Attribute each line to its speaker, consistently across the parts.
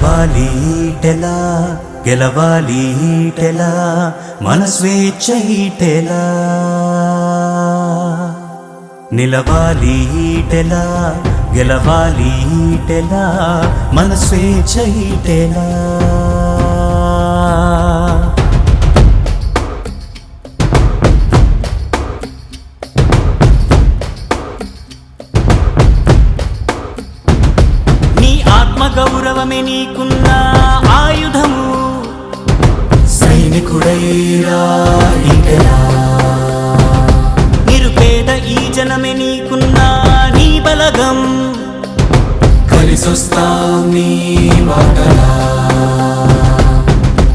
Speaker 1: గెలవాలి ఈటెలా గెలవాలి ఈటెలా మన స్వేచ్ఛ ఈటెలా నిలవాలి ఈటెలా గెలవాలి ఈటెలా మన స్వేచ్ఛ ఈటెలా గౌరవమే నీకున్న ఆయుధము. సైనికుడైరా నిరుపేద ఈ జనమే నీకున్న నీ బలగం. కలిసొస్తాం నీ బాటలా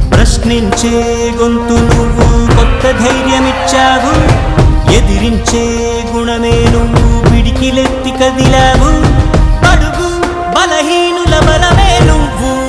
Speaker 1: ప్రశ్నించే గొంతు నువ్వు కొత్త ధైర్యమిచ్చావు. ఎదిరించే గుణమే నువ్వు పిడికిలెత్తి కదిలావు. బలహీనుల బలమే నువ్వు.